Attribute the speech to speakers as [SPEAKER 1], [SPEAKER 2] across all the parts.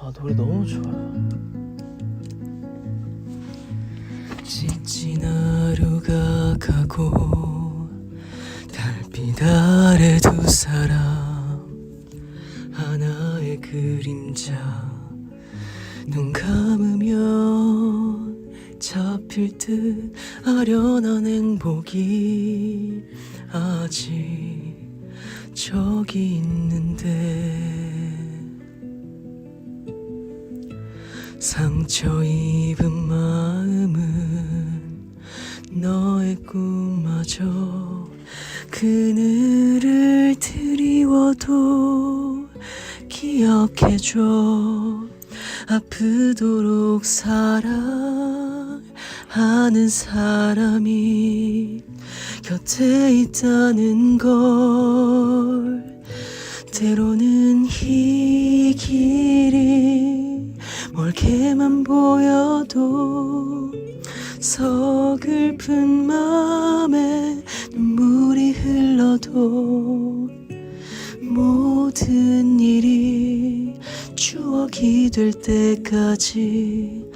[SPEAKER 1] 아 노래 너무 좋아요. 지친 하루가 가고 달빛 아래 두 사람 하나의 그림자 눈 감으면 잡힐 듯 아련한 행복이 아직 저기 있는데 상처 입은 마음은 너의 꿈마저 그늘을 드리워도 기억해줘. 아프도록 사랑하는 사람이 곁에 있다는 걸 때로는 이 서글픈 맘에 눈물이 흘러도 모든 일이 추억이 될 때까지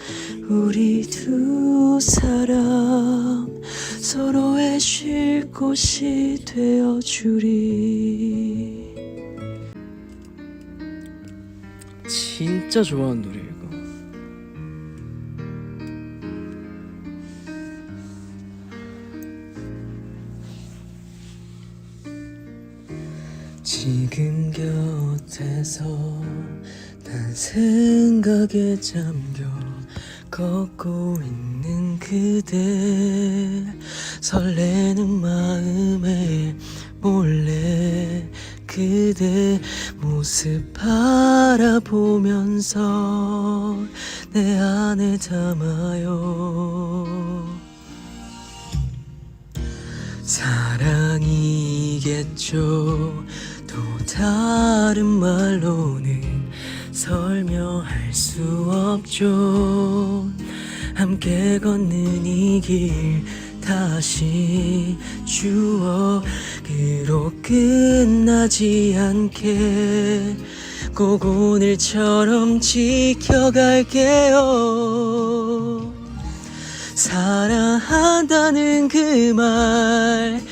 [SPEAKER 1] 우리 두 사람 서로의 쉴 곳이 되어 주리. 진짜 좋아하는 노래 지금 곁에서 난 생각에 잠겨 걷고 있는 그대 설레는 마음에 몰래 그대 모습 바라보면서 내 안에 담아요. 사랑이겠죠 또 다른 말로는 설명할 수 없죠. 함께 걷는 이 길 다시 추억으로 끝나지 않게 꼭 오늘처럼 지켜갈게요. 사랑한다는 그말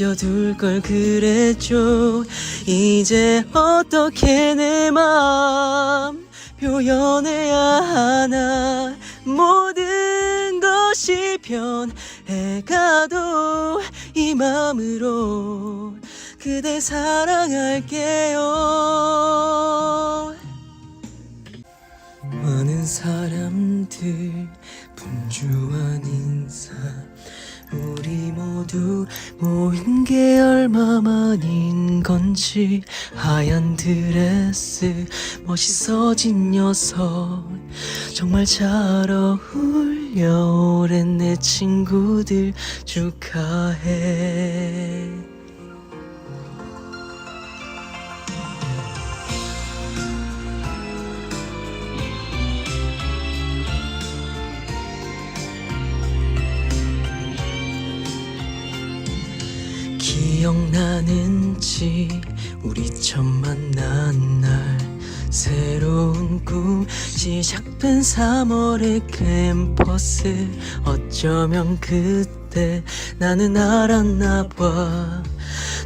[SPEAKER 1] 아껴둘 걸 그랬죠. 이제 어떻게 내 맘 표현해야 하나? 모든 것이 변해가도 이 마음으로 그대 사랑할게요. 많은 사람들 분주한 인사. 우리 모두 모인 게 얼마만인 건지 하얀 드레스 멋있어진 녀석. 정말 잘 어울려 오랜 내 친구들 축하해 기억나는지 우리 처음 만난 날. 새로운 꿈 시작된 3월의 캠퍼스. 어쩌면 그때 나는 알았나 봐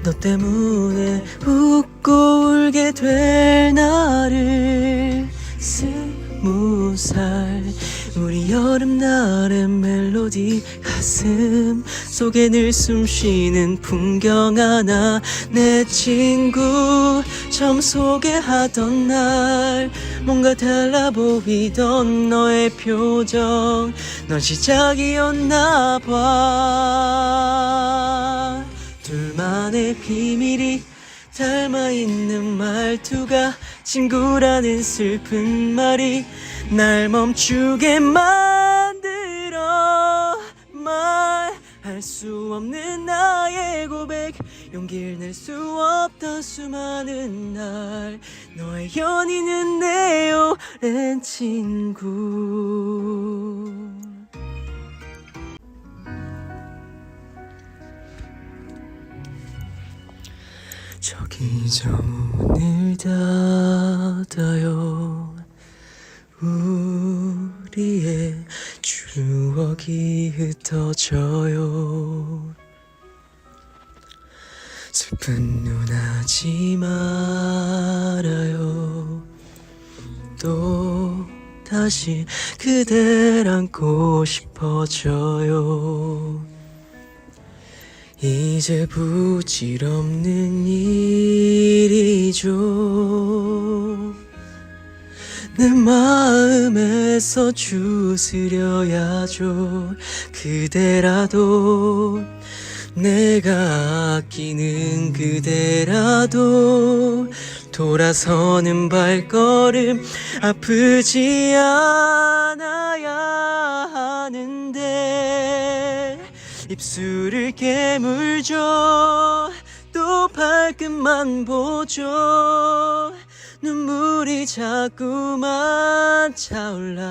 [SPEAKER 1] 너 때문에 웃고 울게 될 나를 스무 살 우리 여름날의 멜로디 가슴 속에 늘 숨쉬는 풍경 하나. 내 친구 처음 소개하던 날 뭔가 달라 보이던 너의 표정. 넌 시작이었나 봐. 둘만의 비밀이 닮아있는 말투가 친구라는 슬픈 말이 날 멈추게 만들어 말할 수 없는 나의 고백 용기를 낼 수 없던 수많은 날 너의 연인은 내 오랜 친구 저 문을 닫아요. 우리의 추억이 흩어져요. 슬픈 눈 하지 말아요. 또 다시 그댈 안고 싶어져요 이제 부질없는 일이죠. 내 마음에서 주스려야죠. 그대라도 내가 아끼는 그대라도. 돌아서는 발걸음 아프지 않아야 입술을 깨물죠. 또 발끝만 보죠. 눈물이 자꾸만 차올라.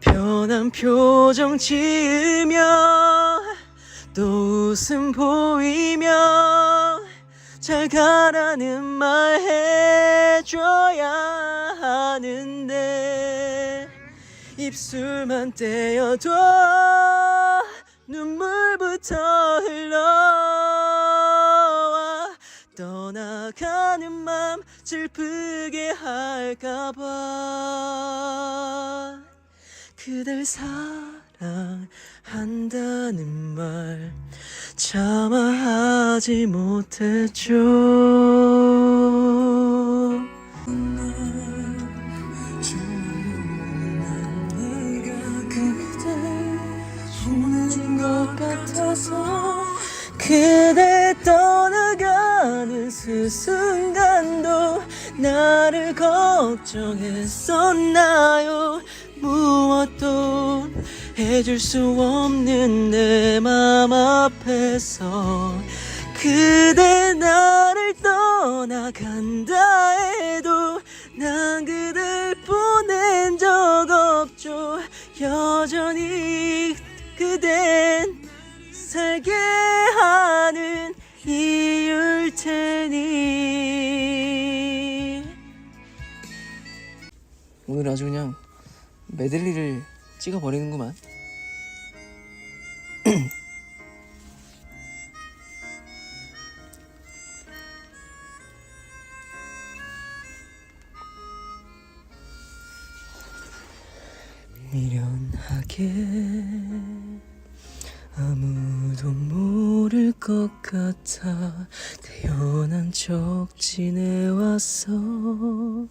[SPEAKER 1] 편한 표정 지으며 또 웃음 보이며 잘 가라는 말 해줘야 하는데 입술만 떼어도 눈물부터 흘러와. 떠나가는 맘 슬프게 할까봐. 그댈 사랑한다는 말 차마 하지 못했죠 것 같아서 그대 떠나가는 그 순간도 나를 걱정했었나요? 무엇도 해줄 수 없는 내 맘 앞에서 그대 나를 떠나간다 해도 난 그댈 보낸 적 없죠. 여전히 그댄 살게 하는 이유일 테니. 오늘 아주 그냥 메들리를 찍어버리는구만. 미련하게 아무도 모를 것 같아. 태어난 적 지내왔어. 너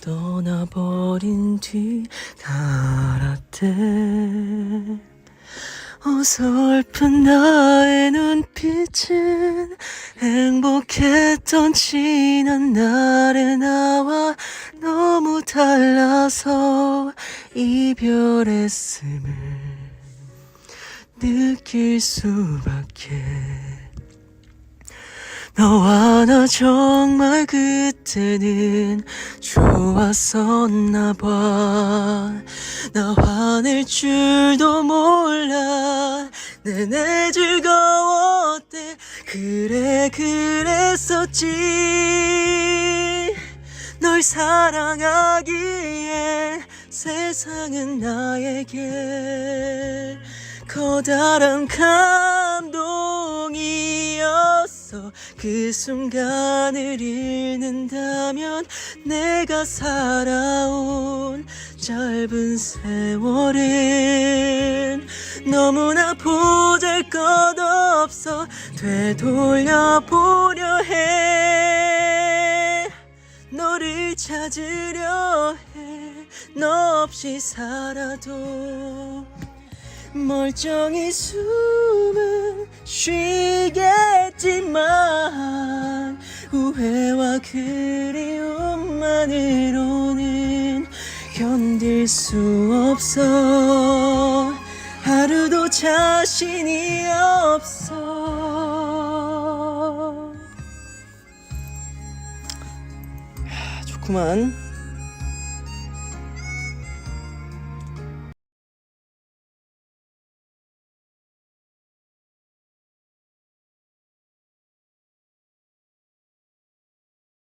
[SPEAKER 1] 떠나버린 뒤 알았대. 어설픈 나의 눈빛은 행복했던 지난 날의 나와 너무 달라서 이별의 숨을 느낄 수밖에 너와 나 정말 그때는 좋았었나 봐. 나 화낼 줄도 몰라. 내내 즐거웠대. 그래, 그랬었지. 널 사랑하기에 세상은 나에게 커다란 감동이었어. 그 순간을 잃는다면 내가 살아온 짧은 세월은 너무나 보잘 것 없어. 되돌려 보려 해. 너를 찾으려 해. 너 없이 살아도 멀쩡히 숨은 쉬겠지만 후회와 그리움만으로는 견딜 수 없어. 하루도 자신이 없어. 야, 좋구만